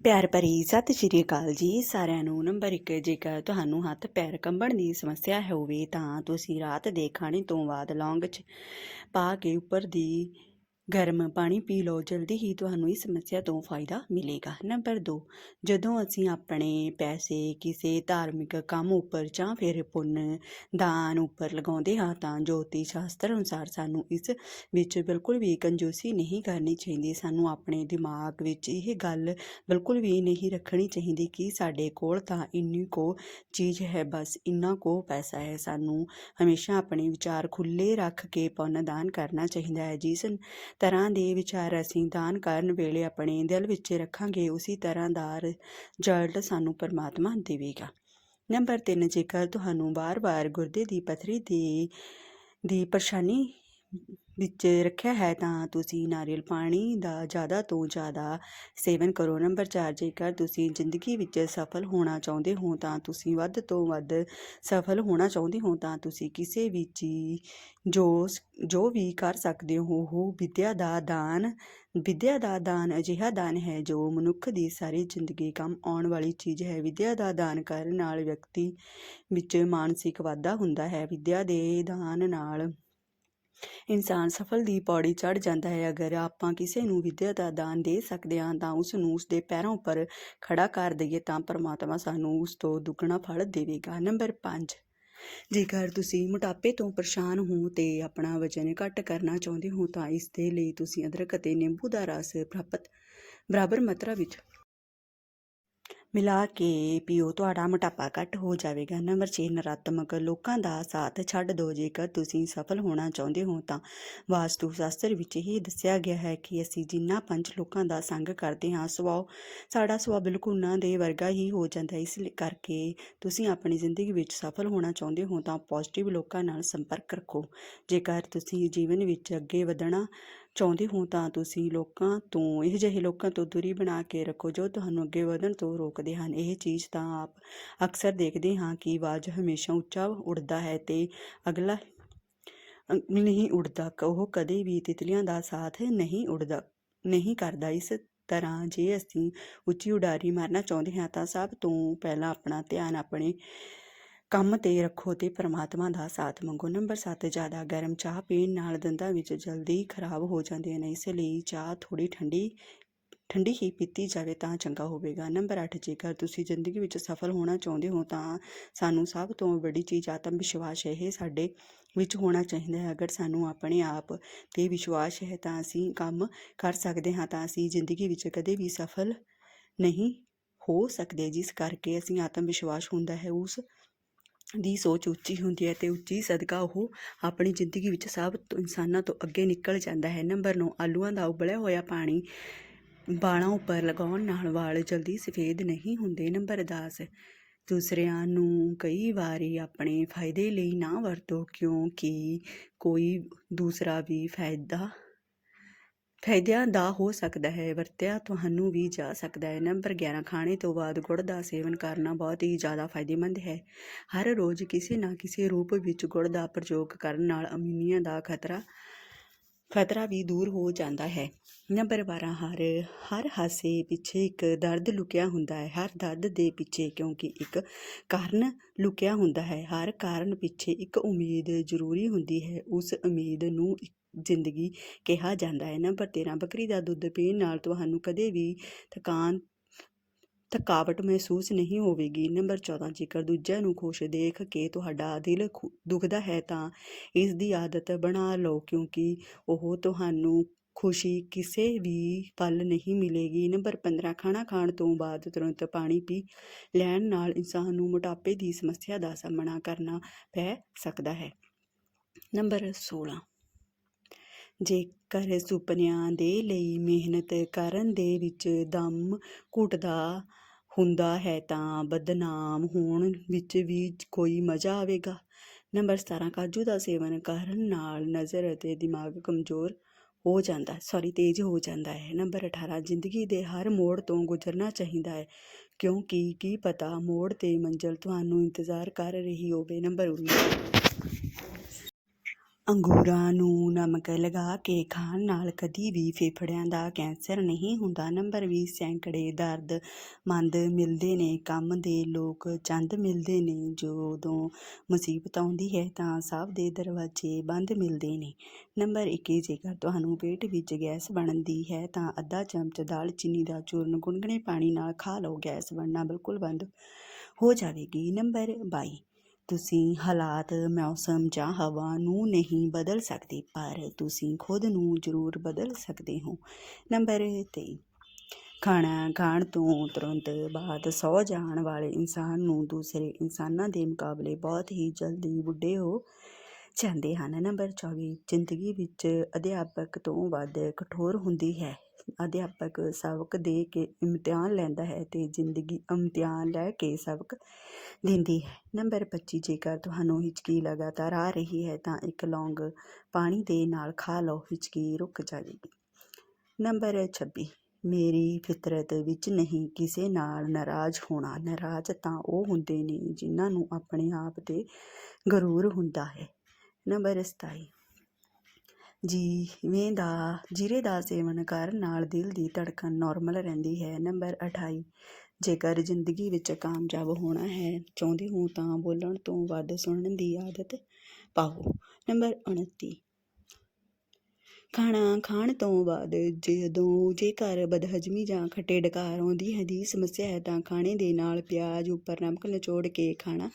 ਪਿਆਰ ਭਰੀ ਸਤਿ ਸ਼੍ਰੀ ਅਕਾਲ ਜੀ। ਸਾਰਿਆਂ ਨੂੰ ਨੰਬਰ 1 ਜੇਕਰ ਤੁਹਾਨੂੰ ਹੱਥ ਪੈਰ ਕੰਬਣ ਦੀ ਸਮੱਸਿਆ ਹੋਵੇ ਤਾਂ ਤੁਸੀਂ ਰਾਤ ਦੇ ਖਾਣੇ ਤੋਂ ਬਾਅਦ ਲੌਂਗ 'ਚ ਪਾ ਕੇ ਉੱਪਰ ਦੀ ਗਰਮ ਪਾਣੀ ਪੀ ਲਓ, ਜਲਦੀ ਹੀ ਤੁਹਾਨੂੰ ਇਸ ਸਮੱਸਿਆ ਤੋਂ ਫਾਇਦਾ ਮਿਲੇਗਾ। ਨੰਬਰ 2 ਜਦੋਂ ਅਸੀਂ ਆਪਣੇ ਪੈਸੇ ਕਿਸੇ ਧਾਰਮਿਕ ਕੰਮ ਉੱਪਰ ਜਾਂ ਫਿਰ ਪੁੰਨ ਦਾਨ ਉੱਪਰ ਲਗਾਉਂਦੇ ਹਾਂ, ਤਾਂ ਜੋਤੀ ਸ਼ਾਸਤਰ ਅਨੁਸਾਰ ਸਾਨੂੰ ਇਸ ਵਿੱਚ ਬਿਲਕੁਲ ਵੀ ਕੰਜੂਸੀ ਨਹੀਂ ਕਰਨੀ ਚਾਹੀਦੀ। ਸਾਨੂੰ ਆਪਣੇ ਦਿਮਾਗ ਵਿੱਚ ਇਹ ਗੱਲ ਬਿਲਕੁਲ ਵੀ ਨਹੀਂ ਰੱਖਣੀ ਚਾਹੀਦੀ ਕਿ ਸਾਡੇ ਕੋਲ ਤਾਂ ਇੰਨੀ ਕੋ ਚੀਜ਼ ਹੈ, ਬਸ ਇੰਨਾ ਕੋ ਪੈਸਾ ਹੈ। ਸਾਨੂੰ ਹਮੇਸ਼ਾ ਆਪਣੇ ਵਿਚਾਰ ਖੁੱਲੇ ਰੱਖ ਕੇ ਪੁੰਨ ਦਾਨ ਕਰਨਾ ਚਾਹੀਦਾ ਹੈ। ਜਿਸ ਤਰ੍ਹਾਂ ਦੇ ਵਿਚਾਰ ਅਸੀਂ ਦਾਨ ਕਰਨ ਵੇਲੇ ਆਪਣੇ ਦਿਲ ਵਿੱਚ ਰੱਖਾਂਗੇ, ਉਸੇ ਤਰ੍ਹਾਂ ਦਾ ਰਿਜ਼ਲਟ ਸਾਨੂੰ ਪਰਮਾਤਮਾ ਦੇਵੇਗਾ। ਨੰਬਰ 3 ਜੇਕਰ ਤੁਹਾਨੂੰ ਵਾਰ-ਵਾਰ ਗੁਰਦੇ ਦੀ ਪੱਥਰੀ ਦੀ ਦੀ ਪਰੇਸ਼ਾਨੀ ਵਿੱਚ ਰੱਖਿਆ ਹੈ ਤਾਂ ਤੁਸੀਂ ਨਾਰੀਅਲ ਪਾਣੀ ਦਾ ਜ਼ਿਆਦਾ ਤੋਂ ਜ਼ਿਆਦਾ ਸੇਵਨ ਕਰੋ। ਨੰਬਰ 4 ਜੇਕਰ ਤੁਸੀਂ ਜ਼ਿੰਦਗੀ ਵਿੱਚ ਸਫਲ ਹੋਣਾ ਚਾਹੁੰਦੇ ਹੋ ਤਾਂ ਤੁਸੀਂ ਵੱਧ ਤੋਂ ਵੱਧ ਸਫਲ ਹੋਣਾ ਚਾਹੁੰਦੇ ਹੋ ਤਾਂ ਤੁਸੀਂ ਕਿਸੇ ਵੀ ਚੀਜ਼ ਜੋ ਜੋ ਵੀ ਕਰ ਸਕਦੇ ਹੋ, ਉਹ ਵਿਦਿਆ ਦਾ ਦਾਨ, ਵਿਦਿਆ ਦਾ ਦਾਨ ਅਜਿਹਾ ਦਾਨ ਹੈ ਜੋ ਮਨੁੱਖ ਦੀ ਸਾਰੀ ਜ਼ਿੰਦਗੀ ਕੰਮ ਆਉਣ ਵਾਲੀ ਚੀਜ਼ ਹੈ। ਵਿਦਿਆ ਦਾ ਦਾਨ ਕਰਨ ਨਾਲ ਵਿਅਕਤੀ ਵਿੱਚ ਮਾਨਸਿਕ ਵਾਧਾ ਹੁੰਦਾ ਹੈ। ਵਿਦਿਆ ਦੇ ਦਾਨ ਨਾਲ ਇਨਸਾਨ ਸਫਲ ਦੀ ਪੌੜੀ ਚੜ੍ਹ ਜਾਂਦਾ ਹੈ। ਅਗਰ ਆਪਾਂ ਕਿਸੇ ਨੂੰ ਵਿਦਿਆ ਦਾ ਦਾਨ ਦੇ ਸਕਦੇ ਹਾਂ ਤਾਂ ਉਸ ਨੂੰ ਉਸ ਦੇ ਪੈਰਾਂ ਉੱਪਰ ਖੜਾ ਕਰ ਦਈਏ ਤਾਂ ਪਰਮਾਤਮਾ ਸਾਨੂੰ ਉਸ ਤੋਂ ਦੁੱਗਣਾ ਫਲ ਦੇਵੇਗਾ। ਨੰਬਰ 5 ਜੇਕਰ ਤੁਸੀਂ ਮੋਟਾਪੇ ਤੋਂ ਪਰੇਸ਼ਾਨ ਹੋ ਤੇ ਆਪਣਾ ਵਜ਼ਨ ਘੱਟ ਕਰਨਾ ਚਾਹੁੰਦੇ ਹੋ ਤਾਂ ਇਸ ਦੇ ਲਈ ਤੁਸੀਂ ਅਦਰਕ ਅਤੇ ਨਿੰਬੂ ਦਾ ਰਸ ਪ੍ਰਾਪਤ, ਬਰਾਬਰ ਮਾਤਰਾ ਵਿੱਚ ਮਿਲਾ ਕੇ ਪੀਓ, ਤੁਹਾਡਾ ਮੋਟਾਪਾ ਘੱਟ ਹੋ ਜਾਵੇਗਾ। ਨੰਬਰ 6 ਨਰਾਤਮਕ ਲੋਕਾਂ ਦਾ ਸਾਥ ਛੱਡ ਦਿਓ ਜੇਕਰ ਤੁਸੀਂ ਸਫਲ ਹੋਣਾ ਚਾਹੁੰਦੇ ਹੋ ਤਾਂ ਵਾਸਤੂ ਸ਼ਾਸਤਰ ਵਿੱਚ ਇਹ ਦੱਸਿਆ ਗਿਆ ਹੈ ਕਿ ਅਸੀਂ ਜਿੰਨਾ ਪੰਜ ਲੋਕਾਂ ਦਾ ਸੰਗ ਕਰਦੇ ਹਾਂ ਸੁਭਾਅ ਸਾਡਾ ਸੁਭਾਅ ਬਿਲਕੁਲ ਉਹਨਾਂ ਦੇ ਵਰਗਾ ਹੀ ਹੋ ਜਾਂਦਾ ਇਸ ਕਰਕੇ ਤੁਸੀਂ ਆਪਣੀ ਜ਼ਿੰਦਗੀ ਵਿੱਚ ਸਫਲ ਹੋਣਾ ਚਾਹੁੰਦੇ ਹੋ ਤਾਂ ਪੋਜ਼ਿਟਿਵ ਲੋਕਾਂ ਨਾਲ ਸੰਪਰਕ ਰੱਖੋ। ਜੇਕਰ ਤੁਸੀਂ ਜੀਵਨ ਵਿੱਚ ਅੱਗੇ ਵਧਣਾ ਚਾਹੁੰਦੇ ਹੋ ਤਾਂ ਤੁਸੀਂ ਲੋਕਾਂ ਤੋਂ, ਇਹ ਜਿਹੇ ਲੋਕਾਂ ਤੋਂ ਦੂਰੀ ਬਣਾ ਕੇ ਰੱਖੋ ਜੋ ਤੁਹਾਨੂੰ ਅੱਗੇ ਵਧਣ ਤੋਂ ਰੋਕਦੇ ਹਨ। ਇਹ ਚੀਜ਼ ਤਾਂ ਆਪ ਅਕਸਰ ਦੇਖਦੇ ਹਾਂ ਕਿ ਆਵਾਜ਼ ਹਮੇਸ਼ਾ ਉੱਚਾ ਉੱਡਦਾ ਹੈ ਤੇ ਅਗਲਾ ਨਹੀਂ ਉੱਡਦਾ। ਉਹ ਕਦੇ ਵੀ ਤਿਤਲੀਆਂ ਦਾ ਸਾਥ ਨਹੀਂ ਉੱਡਦਾ, ਨਹੀਂ ਕਰਦਾ। ਇਸ ਤਰ੍ਹਾਂ ਜੇ ਅਸੀਂ ਉੱਚੀ ਉਡਾਰੀ ਮਾਰਨਾ ਚਾਹੁੰਦੇ ਹਾਂ ਤਾਂ ਸਭ ਤੋਂ ਪਹਿਲਾਂ ਆਪਣਾ ਧਿਆਨ ਆਪਣੇ ਕੰਮ ਤੇ ਰੱਖੋ ਤੇ ਪਰਮਾਤਮਾ ਦਾ ਸਾਥ ਮੰਗੋ। ਨੰਬਰ 7 ਜ਼ਿਆਦਾ ਗਰਮ ਚਾਹ ਪੀਣ ਨਾਲ ਦੰਦਾਂ ਵਿੱਚ ਜਲਦੀ ਖਰਾਬ ਹੋ ਜਾਂਦੇ ਨੇ, ਇਸ ਲਈ ਚਾਹ ਥੋੜੀ ਠੰਡੀ ਠੰਡੀ ਹੀ ਪੀਤੀ ਜਾਵੇ ਤਾਂ ਚੰਗਾ ਹੋਵੇਗਾ। ਨੰਬਰ 8 ਜੇਕਰ ਤੁਸੀਂ ਜ਼ਿੰਦਗੀ ਵਿੱਚ ਸਫਲ ਹੋਣਾ ਚਾਹੁੰਦੇ ਹੋ ਤਾਂ ਸਾਨੂੰ ਸਭ ਤੋਂ ਵੱਡੀ ਚੀਜ਼ ਆਤਮ ਵਿਸ਼ਵਾਸ ਹੈ, ਇਹ ਸਾਡੇ ਵਿੱਚ ਹੋਣਾ ਚਾਹੀਦਾ ਹੈ। ਅਗਰ ਸਾਨੂੰ ਆਪਣੇ ਆਪ ਤੇ ਵਿਸ਼ਵਾਸ ਹੈ ਤਾਂ ਅਸੀਂ ਕੰਮ ਕਰ ਸਕਦੇ ਹਾਂ, ਤਾਂ ਅਸੀਂ ਜ਼ਿੰਦਗੀ ਵਿੱਚ ਕਦੇ ਵੀ ਸਫਲ ਨਹੀਂ ਹੋ ਸਕਦੇ, ਜਿਸ ਕਰਕੇ ਅਸੀਂ ਆਤਮ ਵਿਸ਼ਵਾਸ ਹੁੰਦਾ ਹੈ। ਉਸ ਦੀ ਸੋਚ ਉੱਚੀ ਹੁੰਦੀ ਹੈ ਤੇ ਉੱਚੀ ਸਦਕਾ ਉਹ ਆਪਣੀ ਜ਼ਿੰਦਗੀ ਵਿੱਚ ਸਭ ਤੋਂ ਇਨਸਾਨਾਂ ਤੋਂ ਅੱਗੇ ਨਿਕਲ ਜਾਂਦਾ ਹੈ। ਨੰਬਰ 9 ਆਲੂਆਂ ਦਾ ਉਬਲਿਆ ਹੋਇਆ ਪਾਣੀ ਵਾਲਾਂ ਉੱਪਰ ਲਗਾਉਣ ਨਾਲ ਵਾਲ ਜਲਦੀ ਸਫੇਦ ਨਹੀਂ ਹੁੰਦੇ। ਨੰਬਰ 10 ਦੂਸਰਿਆਂ ਨੂੰ ਕਈ ਵਾਰੀ ਆਪਣੇ ਫਾਇਦੇ ਲਈ ਨਾ ਵਰਤੋ ਕਿਉਂਕਿ ਕੋਈ ਦੂਸਰਾ ਵੀ ਫਾਇਦਾ ਫਾਇਦਿਆਂ ਦਾ ਹੋ ਸਕਦਾ ਹੈ, ਵਰਤਿਆ ਤੁਹਾਨੂੰ ਵੀ ਜਾ ਸਕਦਾ ਹੈ। ਨੰਬਰ 11 ਖਾਣੇ ਤੋਂ ਬਾਅਦ ਗੁੜ ਦਾ ਸੇਵਨ ਕਰਨਾ ਬਹੁਤ ਹੀ ਜ਼ਿਆਦਾ ਫਾਇਦੇਮੰਦ ਹੈ। ਹਰ ਰੋਜ਼ ਕਿਸੇ ਨਾ ਕਿਸੇ ਰੂਪ ਵਿੱਚ ਗੁੜ ਦਾ ਪ੍ਰਯੋਗ ਕਰਨ ਨਾਲ ਅਮੀਨੀਆ ਦਾ ਖਤਰਾ ਖਤਰਾ ਵੀ ਦੂਰ ਹੋ ਜਾਂਦਾ ਹੈ। ਨੰਬਰ 12 ਹਰ ਹਰ ਹਾਸੇ ਪਿੱਛੇ ਇੱਕ ਦਰਦ ਲੁਕਿਆ ਹੁੰਦਾ ਹੈ। ਹਰ ਦਰਦ ਦੇ ਪਿੱਛੇ ਕਿਉਂਕਿ ਇੱਕ ਕਾਰਨ ਲੁਕਿਆ ਹੁੰਦਾ ਹੈ। ਹਰ ਕਾਰਨ ਪਿੱਛੇ ਇੱਕ ਉਮੀਦ ਜ਼ਰੂਰੀ ਹੁੰਦੀ ਹੈ। ਉਸ ਉਮੀਦ ਨੂੰ ਇੱਕ ਜ਼ਿੰਦਗੀ ਕਿਹਾ ਜਾਂਦਾ ਹੈ ਨੰਬਰ 13 ਬੱਕਰੀ ਦਾ ਦੁੱਧ ਪੀਣ ਨਾਲ ਤੁਹਾਨੂੰ ਕਦੇ ਵੀ ਥਕਾਨ, ਥਕਾਵਟ ਮਹਿਸੂਸ ਨਹੀਂ ਹੋਵੇਗੀ। ਨੰਬਰ 14 ਜੇਕਰ ਦੂਜਿਆਂ ਨੂੰ ਖੁਸ਼ ਦੇਖ ਕੇ ਤੁਹਾਡਾ ਦਿਲ ਖੁ- ਦੁਖਦਾ ਹੈ ਤਾਂ ਇਸ ਦੀ ਆਦਤ ਬਣਾ ਲਓ, ਕਿਉਂਕਿ ਉਹ ਤੁਹਾਨੂੰ ਖੁਸ਼ੀ ਕਿਸੇ ਵੀ ਪਲ ਨਹੀਂ ਮਿਲੇਗੀ। ਨੰਬਰ 15 ਖਾਣਾ ਖਾਣ ਤੋਂ ਬਾਅਦ ਤੁਰੰਤ ਪਾਣੀ ਪੀ ਲੈਣ ਨਾਲ ਇਨਸਾਨ ਨੂੰ ਮੋਟਾਪੇ ਦੀ ਸਮੱਸਿਆ ਦਾ ਸਾਹਮਣਾ ਕਰਨਾ ਪੈ ਸਕਦਾ ਹੈ। ਨੰਬਰ 16 ਜੇਕਰ ਸੁਪਨਿਆਂ ਦੇ ਲਈ ਮਿਹਨਤ ਕਰਨ ਦੇ ਵਿੱਚ ਦਮ ਘੁੱਟਦਾ ਹੁੰਦਾ ਹੈ ਤਾਂ ਬਦਨਾਮ ਹੋਣ ਵਿੱਚ ਵੀ ਕੋਈ ਮਜ਼ਾ ਆਵੇਗਾ। ਨੰਬਰ 17 ਕਾਜੂ ਦਾ ਸੇਵਨ ਕਰਨ ਨਾਲ ਨਜ਼ਰ ਅਤੇ ਦਿਮਾਗ ਕਮਜ਼ੋਰ ਹੋ ਜਾਂਦਾ ਸੌਰੀ ਤੇਜ਼ ਹੋ ਜਾਂਦਾ ਹੈ। ਨੰਬਰ 18 ਜ਼ਿੰਦਗੀ ਦੇ ਹਰ ਮੋੜ ਤੋਂ ਗੁਜ਼ਰਨਾ ਚਾਹੀਦਾ ਹੈ, ਕਿਉਂਕਿ ਕੀ ਪਤਾ ਮੋੜ ਤੇ ਮੰਜ਼ਲ ਤੁਹਾਨੂੰ ਇੰਤਜ਼ਾਰ ਕਰ ਰਹੀ ਹੋਵੇ। ਨੰਬਰ 19 ਅੰਗੂਰਾਂ ਨੂੰ ਨਮਕ ਲਗਾ ਕੇ ਖਾਣ ਨਾਲ ਕਦੀ ਵੀ ਫੇਫੜਿਆਂ ਦਾ ਕੈਂਸਰ ਨਹੀਂ ਹੁੰਦਾ। ਨੰਬਰ 20 ਸੈਂਕੜੇ ਦਰਦ ਮੰਦ ਮਿਲਦੇ ਨੇ, ਕੰਮ ਦੇ ਲੋਕ ਚੰਦ ਮਿਲਦੇ ਨੇ। ਜਦੋਂ ਮੁਸੀਬਤ ਆਉਂਦੀ ਹੈ ਤਾਂ ਸਭ ਦੇ ਦਰਵਾਜ਼ੇ ਬੰਦ ਮਿਲਦੇ ਨੇ। ਨੰਬਰ 21 ਜੇਕਰ ਤੁਹਾਨੂੰ ਪੇਟ ਵਿੱਚ ਗੈਸ ਬਣਦੀ ਹੈ ਤਾਂ ਅੱਧਾ ਚਮਚ ਦਾਲਚੀਨੀ ਦਾ ਚੂਰਨ ਗੁੰਗਣੇ ਪਾਣੀ ਨਾਲ ਖਾ ਲਓ। ਗੈਸ ਬਣਨਾ ਬਿਲਕੁਲ ਬੰਦ ਹੋ ਜਾਵੇਗੀ। ਨੰਬਰ 22 ਤੁਸੀਂ ਹਾਲਾਤ ਮੌਸਮ ਜਾਂ ਹਵਾ ਨੂੰ ਨਹੀਂ ਬਦਲ ਸਕਦੇ, ਪਰ ਤੁਸੀਂ ਖੁਦ ਨੂੰ ਜ਼ਰੂਰ ਬਦਲ ਸਕਦੇ ਹੋ। ਨੰਬਰ 23 ਖਾਣਾ ਖਾਣ ਤੋਂ ਤੁਰੰਤ ਬਾਅਦ ਸੌ ਜਾਣ ਵਾਲੇ ਇਨਸਾਨ ਨੂੰ ਦੂਸਰੇ ਇਨਸਾਨਾਂ ਦੇ ਮੁਕਾਬਲੇ ਬਹੁਤ ਹੀ ਜਲਦੀ ਬੁੱਢੇ ਹੋ ਜਾਂਦੇ ਹਨ। ਨੰਬਰ 24 ਜ਼ਿੰਦਗੀ ਵਿੱਚ ਅਧਿਆਪਕ ਤੋਂ ਵੱਧ ਕਠੋਰ ਹੁੰਦੀ ਹੈ। ਅਧਿਆਪਕ ਸਬਕ ਦੇ ਕੇ ਇਮਤਿਹਾਨ ਲੈਂਦਾ ਹੈ ਅਤੇ ਜ਼ਿੰਦਗੀ ਇਮਤਿਹਾਨ ਲੈ ਕੇ ਸਬਕ ਦਿੰਦੀ ਹੈ। ਨੰਬਰ 25 ਜੇਕਰ ਤੁਹਾਨੂੰ ਹਿਚਕੀ ਲਗਾਤਾਰ ਆ ਰਹੀ ਹੈ ਤਾਂ ਇੱਕ ਲੌਂਗ ਪਾਣੀ ਦੇ ਨਾਲ ਖਾ ਲਓ, ਹਿਚਕੀ ਰੁਕ ਜਾਵੇਗੀ। ਨੰਬਰ 26 ਮੇਰੀ ਫਿਤਰਤ ਵਿੱਚ ਨਹੀਂ ਕਿਸੇ ਨਾਲ ਨਾਰਾਜ਼ ਹੋਣਾ। ਨਾਰਾਜ਼ ਤਾਂ ਉਹ ਹੁੰਦੇ ਨੇ ਜਿਨ੍ਹਾਂ ਨੂੰ ਆਪਣੇ ਆਪ ਤੇ ਗਰੂਰ ਹੁੰਦਾ ਹੈ। ਨੰਬਰ 27 ਜੀਵੇਂ ਦਾ ਜੀਰੇ ਦਾ ਸੇਵਨ ਕਰਨ ਨਾਲ ਦਿਲ ਦੀ ਧੜਕਣ ਨਾਰਮਲ ਰਹਿੰਦੀ ਹੈ। ਨੰਬਰ 28 ਜੇਕਰ ਜ਼ਿੰਦਗੀ ਵਿੱਚ ਕਾਮਯਾਬ ਹੋਣਾ ਹੈ, ਚਾਹੁੰਦੇ ਹੋ ਤਾਂ ਬੋਲਣ ਤੋਂ ਵੱਧ ਸੁਣਨ ਦੀ ਆਦਤ ਪਾਓ। ਨੰਬਰ 29 ਖਾਣਾ ਖਾਣ ਤੋਂ ਬਾਅਦ ਜਦੋਂ ਜੇਕਰ ਬਦਹਜ਼ਮੀ ਜਾਂ ਖੱਟੇ ਡਕਾਰ ਆਉਂਦੀ ਹੈ ਦੀ ਸਮੱਸਿਆ ਹੈ ਤਾਂ ਖਾਣੇ ਦੇ ਨਾਲ ਪਿਆਜ਼ ਉੱਪਰ ਨਮਕ ਨਿਚੋੜ ਕੇ ਖਾਣਾ,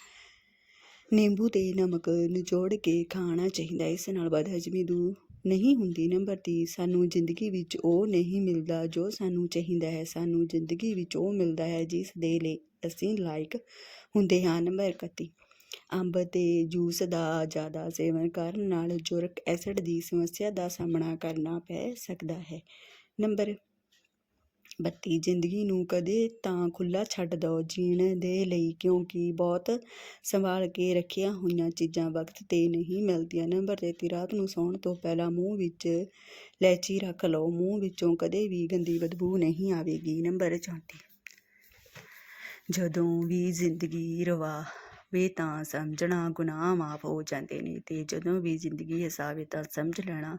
ਨਿੰਬੂ ਤੇ ਨਮਕ ਨਿਚੋੜ ਕੇ ਖਾਣਾ ਚਾਹੀਦਾ ਇਸ ਨਾਲ ਬਦਹਜ਼ਮੀ ਦੂਰ ਨਹੀਂ ਹੁੰਦੀ ਨੰਬਰ 30 ਸਾਨੂੰ ਜ਼ਿੰਦਗੀ ਵਿੱਚ ਉਹ ਨਹੀਂ ਮਿਲਦਾ ਜੋ ਸਾਨੂੰ ਚਾਹੀਦਾ ਹੈ। ਸਾਨੂੰ ਜ਼ਿੰਦਗੀ ਵਿੱਚ ਉਹ ਮਿਲਦਾ ਹੈ ਜਿਸ ਦੇ ਲਈ ਅਸੀਂ ਲਾਇਕ ਹੁੰਦੇ ਹਾਂ। ਨੰਬਰ 31 ਅੰਬ ਤੇ ਜੂਸ ਦਾ ਜ਼ਿਆਦਾ ਸੇਵਨ ਕਰਨ ਨਾਲ ਯੂਰਿਕ ਐਸਿਡ ਦੀ ਸਮੱਸਿਆ ਦਾ ਸਾਹਮਣਾ ਕਰਨਾ ਪੈ ਸਕਦਾ ਹੈ। ਨੰਬਰ 32 ਜ਼ਿੰਦਗੀ ਨੂੰ ਕਦੇ ਤਾਂ ਖੁੱਲ੍ਹਾ ਛੱਡ ਦਿਓ। ਜੀਣ ਦੇ ਲਈ ਕਿਉਂਕਿ ਬਹੁਤ ਸੰਭਾਲ ਕੇ ਰੱਖੀਆਂ ਹੋਈਆਂ ਚੀਜ਼ਾਂ ਵਕਤ ਤੇ ਨਹੀਂ ਮਿਲਦੀਆਂ। ਨੰਬਰ 33 ਰਾਤ ਨੂੰ ਸੌਣ ਤੋਂ ਪਹਿਲਾਂ ਮੂੰਹ ਵਿੱਚ ਲੈਚੀ ਰੱਖ ਲਓ। ਮੂੰਹ ਵਿੱਚੋਂ ਕਦੇ ਵੀ ਗੰਦੀ ਬਦਬੂ ਨਹੀਂ ਆਵੇਗੀ। ਨੰਬਰ 34 ਜਦੋਂ ਵੀ ਜ਼ਿੰਦਗੀ ਰਵਾ ਵੇ ਤਾਂ ਸਮਝਣਾ ਗੁਨਾਹ ਮਾਫ ਹੋ ਜਾਂਦੇ ਨੇ ਤੇ ਜਦੋਂ ਵੀ ਜ਼ਿੰਦਗੀ ਹਸਾਵੇ ਤਾਂ ਸਮਝ ਲੈਣਾ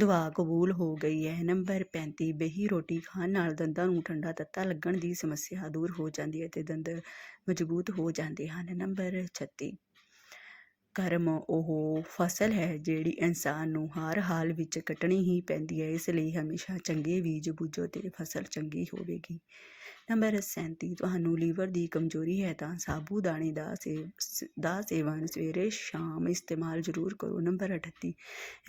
ਦੁਆ ਕਬੂਲ ਹੋ ਗਈ ਹੈ। ਨੰਬਰ 35 ਬਹੀ ਰੋਟੀ ਖਾਣ ਨਾਲ ਦੰਦਾਂ ਨੂੰ ਠੰਡਾ ਤੱਤਾ ਲੱਗਣ ਦੀ ਸਮੱਸਿਆ ਦੂਰ ਹੋ ਜਾਂਦੀ ਹੈ ਤੇ ਦੰਦ ਮਜ਼ਬੂਤ ਹੋ ਜਾਂਦੇ ਹਨ। ਨੰਬਰ 36 ਕਰਮ ਉਹ ਫਸਲ ਹੈ ਜਿਹੜੀ ਇਨਸਾਨ ਨੂੰ ਹਰ ਹਾਲ ਵਿੱਚ ਕੱਟਣੀ ਹੀ ਪੈਂਦੀ ਹੈ, ਇਸ ਲਈ ਹਮੇਸ਼ਾ ਚੰਗੇ ਬੀਜ ਬੂਝੋ ਅਤੇ ਫਸਲ ਚੰਗੀ ਹੋਵੇਗੀ। ਨੰਬਰ 37 ਤੁਹਾਨੂੰ ਲੀਵਰ ਦੀ ਕਮਜ਼ੋਰੀ ਹੈ ਤਾਂ ਸਾਬੂ ਦਾਣੇ ਦਾ ਸੇਵ, ਦਾ ਸੇਵਨ ਸਵੇਰੇ ਸ਼ਾਮ ਇਸਤੇਮਾਲ ਜ਼ਰੂਰ ਕਰੋ। ਨੰਬਰ 38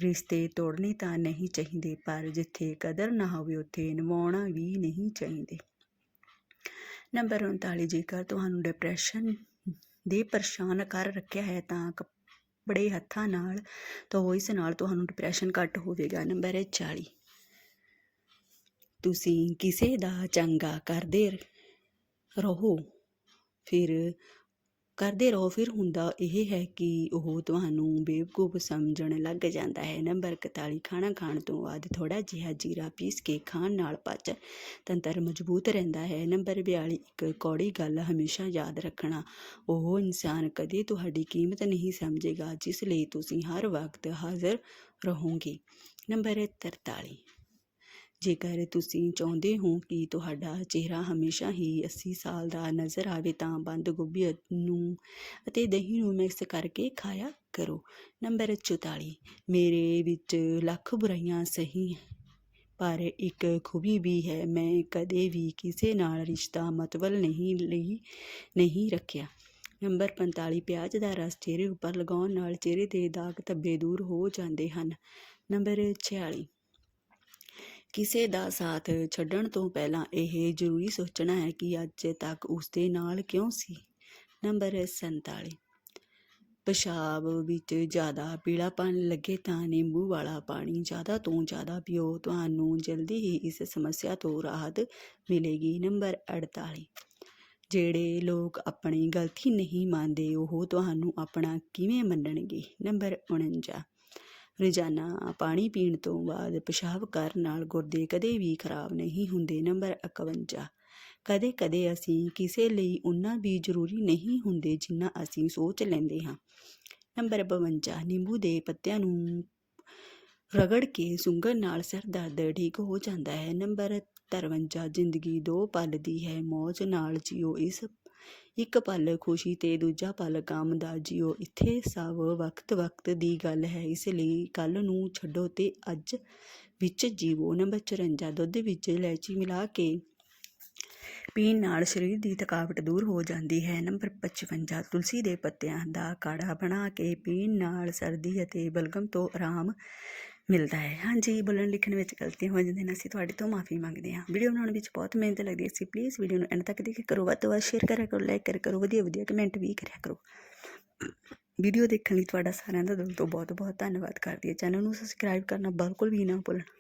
ਰਿਸ਼ਤੇ ਤੋੜਨੇ ਤਾਂ ਨਹੀਂ ਚਾਹੀਦੇ, ਪਰ ਜਿੱਥੇ ਕਦਰ ਨਾ ਹੋਵੇ ਉੱਥੇ ਨਿਭਾਉਣਾ ਵੀ ਨਹੀਂ ਚਾਹੀਦੇ। ਨੰਬਰ 39 ਜੇਕਰ ਤੁਹਾਨੂੰ ਡਿਪਰੈਸ਼ਨ ਦੇ ਪਰੇਸ਼ਾਨ ਕਰ ਰੱਖਿਆ ਹੈ ਤਾਂ ਬੜੇ ਹੱਥਾਂ ਨਾਲ ਤਾਂ ਇਸ ਨਾਲ ਤੁਹਾਨੂੰ ਡਿਪਰੈਸ਼ਨ ਘੱਟ ਹੋਵੇਗਾ ਨੰਬਰ 40 ਤੁਸੀਂ ਕਿਸੇ ਦਾ ਚੰਗਾ ਕਰਦੇ ਰਹੋ, ਫਿਰ ਕਰਦੇ ਰਹੋ, ਫਿਰ ਹੁੰਦਾ ਇਹ ਹੈ ਕਿ ਉਹ ਤੁਹਾਨੂੰ ਬੇਵਕੂਫ ਸਮਝਣ ਲੱਗ ਜਾਂਦਾ ਹੈ। ਨੰਬਰ 41 ਖਾਣਾ ਖਾਣ ਤੋਂ ਬਾਅਦ ਥੋੜਾ ਜਿਹਾ ਜੀਰਾ ਪੀਸ ਕੇ ਖਾਣ ਨਾਲ ਪਚ ਤੰਤਰ ਮਜ਼ਬੂਤ ਰਹਿੰਦਾ ਹੈ। ਨੰਬਰ 42 ਇੱਕ ਕੌੜੀ ਗੱਲ ਹਮੇਸ਼ਾ ਯਾਦ ਰੱਖਣਾ। ਉਹ ਇਨਸਾਨ ਕਦੇ ਤੁਹਾਡੀ ਕੀਮਤ ਨਹੀਂ ਸਮਝੇਗਾ, ਜਿਸ ਲਈ ਤੁਸੀਂ ਹਰ ਵਕਤ ਹਾਜ਼ਰ ਰਹੋਗੇ। ਨੰਬਰ 43 ਜੇਕਰ ਤੁਸੀਂ ਚਾਹੁੰਦੇ ਹੋ ਕਿ ਤੁਹਾਡਾ ਚਿਹਰਾ ਹਮੇਸ਼ਾ ਹੀ 80 ਸਾਲ ਦਾ ਨਜ਼ਰ ਆਵੇ ਤਾਂ ਬੰਦ ਗੋਭੀ ਨੂੰ ਅਤੇ ਦਹੀਂ ਨੂੰ ਮਿਕਸ ਕਰਕੇ ਖਾਇਆ ਕਰੋ। ਨੰਬਰ 44 ਮੇਰੇ ਵਿੱਚ ਲੱਖ ਬੁਰਾਈਆਂ ਸਹੀ ਪਰ ਇੱਕ ਖੂਬੀ ਵੀ ਹੈ, ਮੈਂ ਕਦੇ ਵੀ ਕਿਸੇ ਨਾਲ ਰਿਸ਼ਤਾ ਮਤਵਲ ਨਹੀਂ ਲਈ, ਨਹੀਂ ਰੱਖਿਆ। ਨੰਬਰ 45 ਪਿਆਜ਼ ਦਾ ਰਸ ਚਿਹਰੇ ਉੱਪਰ ਲਗਾਉਣ ਨਾਲ ਚਿਹਰੇ ਦੇ ਦਾਗ ਧੱਬੇ ਦੂਰ ਹੋ ਜਾਂਦੇ ਹਨ। ਨੰਬਰ 46 ਕਿਸੇ ਦਾ ਸਾਥ ਛੱਡਣ ਤੋਂ ਪਹਿਲਾਂ ਇਹ ਜ਼ਰੂਰੀ ਸੋਚਣਾ ਹੈ ਕਿ ਅੱਜ ਤੱਕ ਉਸ ਦੇ ਨਾਲ ਕਿਉਂ ਸੀ? ਨੰਬਰ 47 ਪਿਸ਼ਾਬ ਵਿੱਚ ਜ਼ਿਆਦਾ ਪੀਲਾਪਨ ਲੱਗੇ ਤਾਂ ਨਿੰਬੂ ਵਾਲਾ ਪਾਣੀ ਜ਼ਿਆਦਾ ਤੋਂ ਜ਼ਿਆਦਾ ਪੀਓ, ਤੁਹਾਨੂੰ ਜਲਦੀ ਹੀ ਇਸ ਸਮੱਸਿਆ ਤੋਂ ਰਾਹਤ ਮਿਲੇਗੀ। ਨੰਬਰ 48 ਜਿਹੜੇ ਲੋਕ ਆਪਣੀ ਗਲਤੀ ਨਹੀਂ ਮੰਨਦੇ, ਉਹ ਤੁਹਾਨੂੰ ਆਪਣਾ ਕਿਵੇਂ ਮੰਨਣਗੇ? ਨੰਬਰ 49 ਰੋਜ਼ਾਨਾ ਪਾਣੀ ਪੀਣ ਤੋਂ ਬਾਅਦ ਪਿਸ਼ਾਬ ਕਰਨ ਨਾਲ ਗੁਰਦੇ ਕਦੇ ਵੀ ਖਰਾਬ ਨਹੀਂ ਹੁੰਦੇ। ਨੰਬਰ 51 ਕਦੇ ਕਦੇ ਅਸੀਂ ਕਿਸੇ ਲਈ ਉਨਾ ਵੀ ਜ਼ਰੂਰੀ ਨਹੀਂ ਹੁੰਦੇ ਜਿੰਨਾ ਅਸੀਂ ਸੋਚ ਲੈਂਦੇ ਹਾਂ। ਨੰਬਰ 52 ਨਿੰਬੂ ਦੇ ਪੱਤਿਆਂ ਨੂੰ ਰਗੜ ਕੇ ਸੁੰਘਣ ਨਾਲ ਸਿਰ ਦਰਦ ਠੀਕ ਹੋ ਜਾਂਦਾ ਹੈ। ਨੰਬਰ 53 ਜ਼ਿੰਦਗੀ ਦੋ ਪਲ ਦੀ ਹੈ। ਮੌਜ ਨਾਲ ਜੀਓ ਇਸ ਇੱਕ ਪਲ ਖੁਸ਼ੀ ਤੇ ਦੂਜਾ ਪਲ ਗਮ ਦਾ ਜੀਓ। ਇੱਥੇ ਸਭ ਵਕਤ ਵਕਤ ਦੀ ਗੱਲ ਹੈ, ਇਸ ਲਈ ਕੱਲ ਨੂੰ ਛੱਡੋ ਤੇ ਅੱਜ ਵਿੱਚ ਜੀਵੋ। ਨੰਬਰ 54 ਦੁੱਧ ਵਿੱਚ ਇਲਾਇਚੀ ਮਿਲਾ ਕੇ ਪੀਣ ਨਾਲ ਸਰੀਰ ਦੀ ਥਕਾਵਟ ਦੂਰ ਹੋ ਜਾਂਦੀ ਹੈ। ਨੰਬਰ 55 ਤੁਲਸੀ ਦੇ ਪੱਤਿਆਂ ਦਾ ਕਾੜਾ ਬਣਾ ਕੇ ਪੀਣ ਨਾਲ ਸਰਦੀ ਅਤੇ ਬਲਗਮ ਤੋਂ ਆਰਾਮ ਮਿਲਦਾ ਹੈ। ਹਾਂਜੀ, ਬੋਲਣ ਲਿਖਣ ਵਿੱਚ ਗਲਤੀਆਂ ਹੋ ਜਾਂਦੀਆਂ ਨੇ, ਅਸੀਂ ਤੁਹਾਡੇ ਤੋਂ ਮਾਫੀ ਮੰਗਦੇ ਹਾਂ। ਵੀਡੀਓ ਬਣਾਉਣ ਵਿੱਚ ਬਹੁਤ ਮਿਹਨਤ ਲੱਗਦੀ ਹੈ। ਸੀ ਪਲੀਜ਼ ਵੀਡੀਓ ਨੂੰ ਐਂਡ ਤੱਕ ਦੇਖਿਆ ਕਰੋ। ਵੱਧ ਤੋਂ ਵੱਧ ਸ਼ੇਅਰ ਕਰਿਆ ਕਰੋ ਲਾਈਕ ਕਰਿਆ ਕਰੋ, ਵਧੀਆ ਵਧੀਆ ਕਮੈਂਟ ਵੀ ਕਰਿਆ ਕਰੋ। ਵੀਡੀਓ ਦੇਖਣ ਲਈ ਤੁਹਾਡਾ ਸਾਰਿਆਂ ਦਾ ਦਿਲ ਤੋਂ ਬਹੁਤ ਬਹੁਤ ਧੰਨਵਾਦ ਕਰਦੀ ਹਾਂ। ਚੈਨਲ ਨੂੰ ਸਬਸਕ੍ਰਾਈਬ ਕਰਨਾ ਬਿਲਕੁਲ ਵੀ ਨਾ ਭੁੱਲਣਾ।